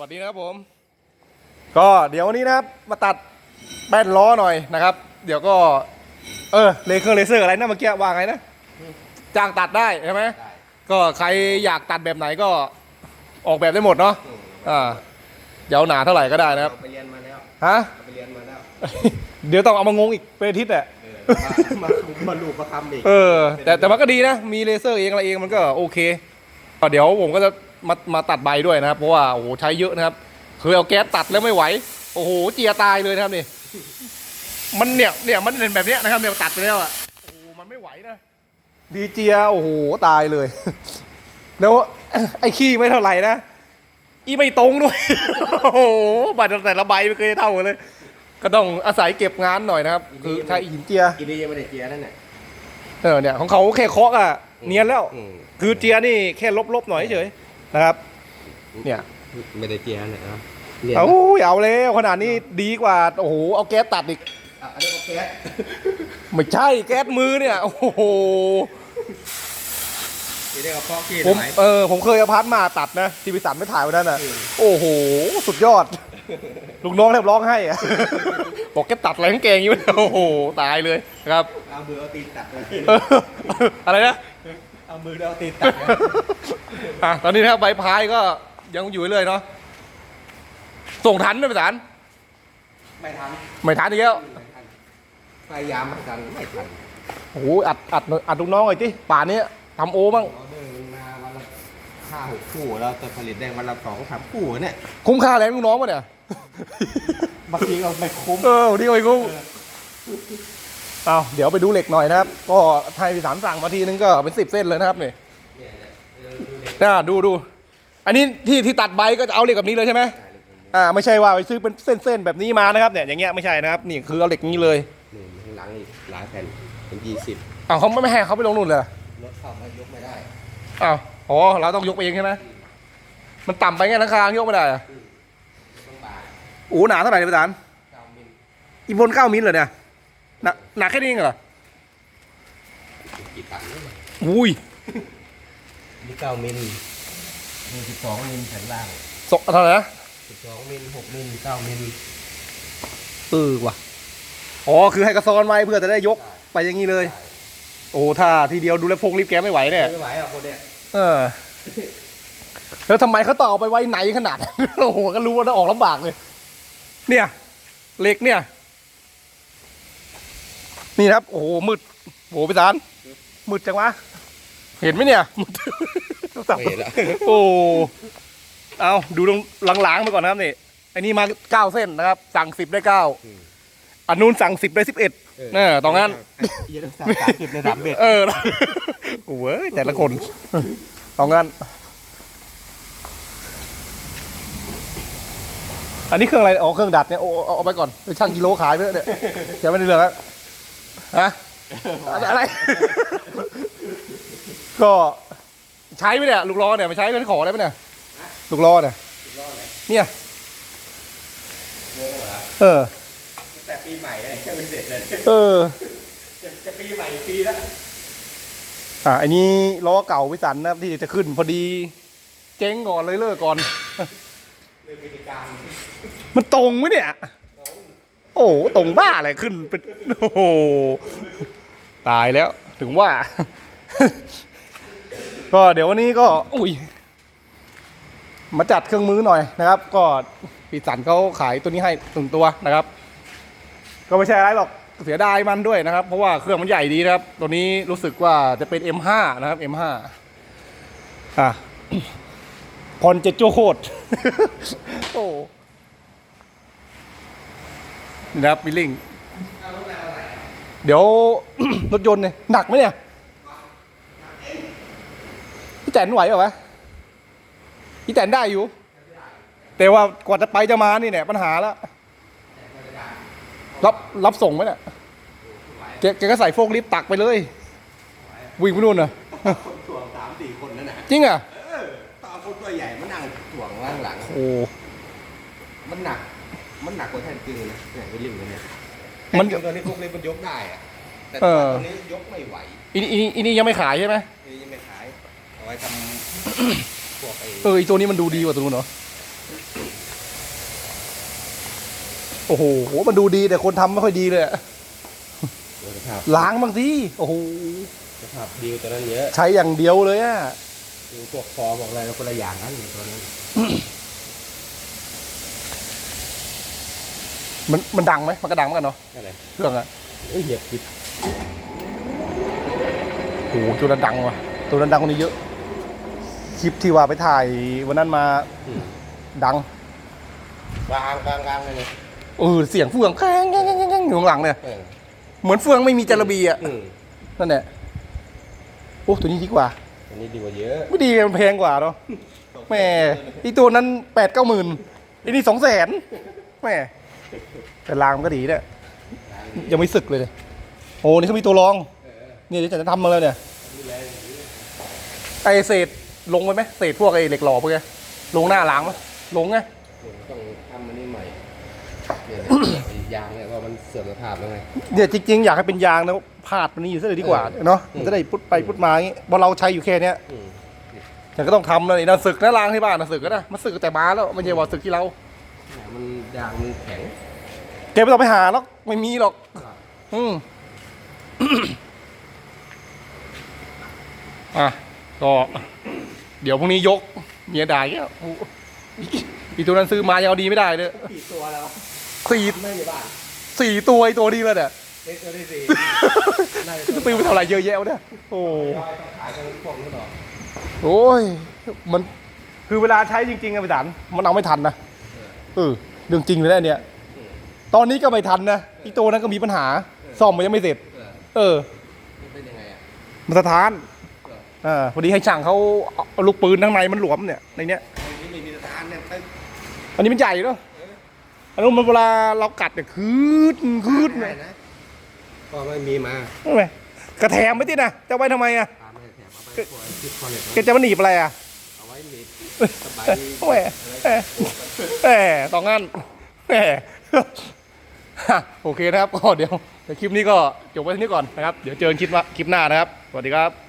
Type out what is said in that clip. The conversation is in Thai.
วัสดีนะครับผม ก็เดี๋ยววันนี้นะครับมาตัดแป้นล้อหน่อยนะครับ เดี๋ยวก็ เออเลเคอร์เลเซอร์อะไรนะเมื่อกี้ว่าไงนะจ้างตัดได้ใช่ไหมได้ก็ใครอยากตัดแบบไหนก็ออกแบบได้หมดเนาะอืมอ่าเดี๋ยวหนาเท่าไหร่ก็ได้นะครับเอาไปเรียนมาแล้วฮะเอาไปเรียนมาแล้วเดี๋ยวต้องเอามางงอีกเป็นอาทิตย์อะเออมามาลูกมาคำอีกเออแต่แต่มันก็ดีนะ มีเลเซอร์เองอะไรเองมันก็โอเคก็เดี๋ยวผมก็จะ มามาตัดใบด้วยนะครับ เพราะว่าโอ้โหใช้เยอะนะครับเคยเอาแก๊สตัดแล้วไม่ไหว โอ้โหเจียตายเลยนะครับนี่มันเนี่ยเนี่ยมันเป็นแบบเนี้ยนะครับเนี่ยตัดไปแล้วอะโอ้โหมันไม่ไหวนะดีเจียโอ้โหตายเลย แล้วไอ้ขี้ไม่เท่าไหร่นะอีไม่ตรงด้วย โอ้โหบัตรแต่ละใบไม่เคยเท่ากันเลย ก็ต้องอาศัยเก็บงานหน่อยนะครับ คือใช้หินเจียกินดียังไม่ได้เจียนั่นน่ะเออเนี่ยของเขาแค่เคาะอะเนียนแล้วอืมคือเจียนี่แค่ลบๆหน่อยเฉย นะครับ เนี่ยไม่ได้เจียน่ะเนาะเรียนเอาเอาแล้วขนาดนี้ดีกว่า โอ้โห เอาแก๊สตัดอีกอะอันนี้ก็แก๊สไม่ใช่แก๊สมือเนี่ย โอ้โหทีนี้ก็พอกขี้ผมไหลเออผมเคยเอาพัดมาตัดนะที่พิสันไม่ถ่ายวันนั้นอะอืมโอ้โห สุดยอด ลูกน้องแทบร้องไห้อะบอกแกตัดอะไรทั้งแกงอยู่างนี้วะโอ้โห ตายเลยนะครับ เอามือเอาตีนตัดเลยเอออะไรนะ เอามือเอาตีนตัดเลย อะตอนนี้นะครับใบพายก็ยังอยู่เรื่อยๆเนาะส่งทันไหมพิสันไม่ทันไม่ทันอีกแล้วไม่ทันพยายามไม่ทันไม่ทันโอ้โหอัดอัดอัดลูกน้องหน่อยจิป่านนี้ทำโอบ้างออเดอร์มันมาวันละห้าหกคู่เราจะผลิตได้วันละสองสามคู่เนี่ยคุ้มค่าแรงลูกน้องปะเนี่ยบางทีก็ไม่คุ้มเออดีกว่าคุ้มเอาเดี๋ยวไปดูเหล็กหน่อยนะครับ ก็ไทยพิสานสั่งมาทีนึงก็เป็นสิบเส้นเลยนะครับนี่ น่าดูดู อันนี้ที่ที่ตัดใบก็จะเอาเหล็กแบบนี้เลยใช่ไหมอ่าไม่ใช่ว่าไปซื้อเป็นเส้นๆแบบนี้มานะครับเนี่ยอย่างเงี้ยไม่ใช่นะครับนี่คือเอาเหล็กนี้เลยนี่ข้างหลังอีกหลายแผ่นเป็นยี่สิบอ้าวเขาไม่ให้เขาไปลงนู่นเลยรถเข้ามายกไม่ได้อ้าวอ๋อเราต้องยกไปเองใช่ไหมมันต่ำไปไงราคายกไม่ได้อะต้องบาทโอ้หนาเท่าไหร่เนี่ยพิสานเก้ามิลอีบนเก้ามิลเหรอเนี่ยหนักหนักแค่นี้เองเหรอกี่ตันเนี่ยอุ้ย นี่เก้ามิลมีสิบสองมิลแผ่นล่างสเท่าไหร่นะสิบสองมิลหกมิลเก้ามิลเออว่ะอ๋อคือให้กระซอนไว้เพื่อจะได้ยกไปอย่างนี้เลย โอ้ถ้าทีเดียวดูแลวพกรีบแกไม่ไหวเนี่ยไม่ไหวหรอกคนเนี้ยเออ แล้วทำไมเขาต่อเอาไปไว้ไหนขนาด โอ้โหก็รู้ว่าต้องออกลำบากเลย เนี่ยเหล็กเนี่ย นี่นะครับ โอ้โหมืดโอ้โหพี่สารมืดจังวะ เห็นไหมเนี่ยมืดไม่เห็นละโอ้เอาดูตรงหลังๆไปก่อนนะครับนี่อันนี้มาเก้าเส้นนะครับ สั่งสิบได้เก้าอันนู้นสั่งสิบได้สิบเอ็ดเออตรงนั้นยี่สิบสามสามสิบในสามเบ็ดเออโอ้ยแต่ละคนตรงนั้นอันนี้เครื่องอะไรอ๋อเครื่องดัดเนี่ย โอ้เอาเอาไปก่อนไปช่างกิโลขายไปเถอะเนี่ยจะไม่ได้เรื่องแล้วฮะ อะไร ก็ใช้ไหมเนี่ยลูกล้อเนี่ยไม่ใช้เป็นขอได้ไหมเนี่ยลูกล้อเนี่ยเนี่ยเออแต่ปีใหม่เลยแค่เป็นเสร็จเลยเออจะจะปีใหม่อีกปีละอ่าอันนี้ล้อเก่าพิสันนะครับที่จะขึ้นพอดีเจ๊งก่อนเลยเลิกก่อนเรื่องกิจการมันตรงไหมเนี่ย โอ้โหตรงบ้าอะไรขึ้นเป็นโอ้โห ตายแล้วถึงว่า ก็เดี๋ยววันนี้ก็ อุ้ย มาจัดเครื่องมือหน่อยนะครับ ก็ปีสันเขาขายตัวนี้ให้หนึ่งตัวนะครับ ก็ไม่ใช่อะไรหรอกเสียดายมันด้วยนะครับ เพราะว่าเครื่องมันใหญ่ดีนะครับ ตัวนี้รู้สึกว่าจะเป็น M5 นะครับ M5 อะพรเจโจโคตรโอ้นี่นะครับบิลลิง เดี๋ยว รถยนต์เนี่ยหนักไหมเนี่ยพี่แตนไหวเหรอวะพี่แตนได้อยู่ แต่ว่ากว่าจะไปจะมานี่เนี่ยปัญหาแล้วรับรับส่งไหมเนี่ยแกแกก็ใส่โฟกลิฟต์ตักไปเลย วิ่งไปนู่นน่ะคนถ่วงสามสี่คนนั่นน่ะจริงอะเออตอนคนตัวใหญ่มันนั่งถ่วงล่างหลังโอ้มันหนัก มันหนักกว่าแท่นจริงนะเนี่ยเป็นริมเลยเนี่ย มัน ตอนนี้พวกนี้มันยกได้อะแต่ตอนนี้ยกไม่ไหวอันนี้อันนี้ยังไม่ขายใช่ไหมยังไม่ขายเอาไว้ทำ พวกไอเออไอตัวนี้มันดูดีกว่าตัวนู้นเนาะโอ้โหมันดูดีแต่คนทำไม่ค่อยดีเลยล้างบางทีโอ้โหสภาพดีแต่วนั้นเยอะใช้อย่างเดียวเลยอะดูพวกฟอร์มอออะไรคนละอย่างนั้นตัวนั้น มันมันดังไหมมันก็ดังเหมือนกันเนาะอะไรเครื่องอะเอ้ยเหยียบผิดโอ้โหตัวนั้นดังว่ะตัวนั้นดังกว่านี้เยอะคลิปที่ว่าไปถ่ายวันนั้นมาอืมดังวางวางวางเลยเออเสียงเฟืองแกงแกงแกงแกงอยู่ข้างหลังเนี่ยเออเหมือนเฟืองไม่มีจระบีอะอืมนั่นแหละโอ้ตัวนี้ดีกว่า อันนี้ดีกว่าเยอะไม่ดีมันแพงกว่าเนาะแหม่อีตัวนั้นแปดเก้าหมื่นอีนี่สองแสนแหม่ แต่รางมันก็ดีเนี่ยยังไม่สึกเลยเนี่ยโอ้นี่เขามีตัวรองเนี่ยเดี๋ยวจะทำมาแล้วเนี่ยไอเศษลงไปไหมเศษพวกไอเหล็กหล่อพวกนี้ลงหน้ารางไหมลงไงต้องทำอันนี้ใหม่เนี่ยไอ้ยางเนี่ยว่ามันเสื่อมสภาพแล้วไงเนี่ยจริงๆอยากให้เป็นยางนะพาดมันนี่อยู่ซะเลยดีกว่าเออเนาะอืมมันจะได้พุดไปพุดมาอย่างงี้เพราะเราใช้อยู่แค่เนี้ยอืมแต่ก็ต้องทำเลยนะศึกนะล้างที่บ้านนะศึกก็นะมันศึกแต่มาแล้วไม่ใช่ว่าศึกที่เรา เนี่ยมันยางมันแข็งแกไม่ต้องไปหาหรอกไม่มีหรอก อืม อะก็เดี๋ยวพรุ่งนี้ยก เมียด่าอีกแล้วโอ้โหอีตัวนั้นซื้อมายังเอาดีไม่ได้เลยกี่ตัวแล้วสี่ไม่ในบ้านสี่ตัวไอตัวนี้เลยเนี่ย เล็กตัวที่สี่น่าจะซื้อไปเท่าไหร่เยอะแยะวะเนี่ยโอ้ขายกันพวกนี้ต่อโอ้ยมันคือเวลาใช้จริงๆอะพี่ดันมันเอาไม่ทันนะ เออเรื่องจริงเลยนะอันเนี่ยตอนนี้ก็ไม่ทันนะอีตัวนั้นก็มีปัญหาซ่อมมันยังไม่เสร็จ เออเออมันเป็นยังไงอะมันสะท้านอ่าพอดีให้ช่างเขาเอาลูกปืนข้างในมันหลวมเนี่ยในเนี้ยอันนี้ไม่มีสถานเนี่ยตึ้งอันนี้มันใหญ่เนาะอันนู้นมันเวลาเรากัดเนี่ยคืดคืดได้เนี่ยนะก็ไม่มีมาใช่ไหมกระแถมไม่ติดนะจะไว้ทำไมอะตามไม่ได้แถมเอาไปพวกไอ้คิดคอนเน็ตแกจะมาหนีบอะไรอะเอาไว้หนีบสบายโอ้ยแหมแหมต้องงั้นแหมโอเคนะครับก็เดี๋ยวเดี๋ยวคลิปนี้ก็จบไว้ที่นี้ก่อนนะครับ เดี๋ยวเจอกันคลิปว่าคลิปหน้านะครับ สวัสดีครับ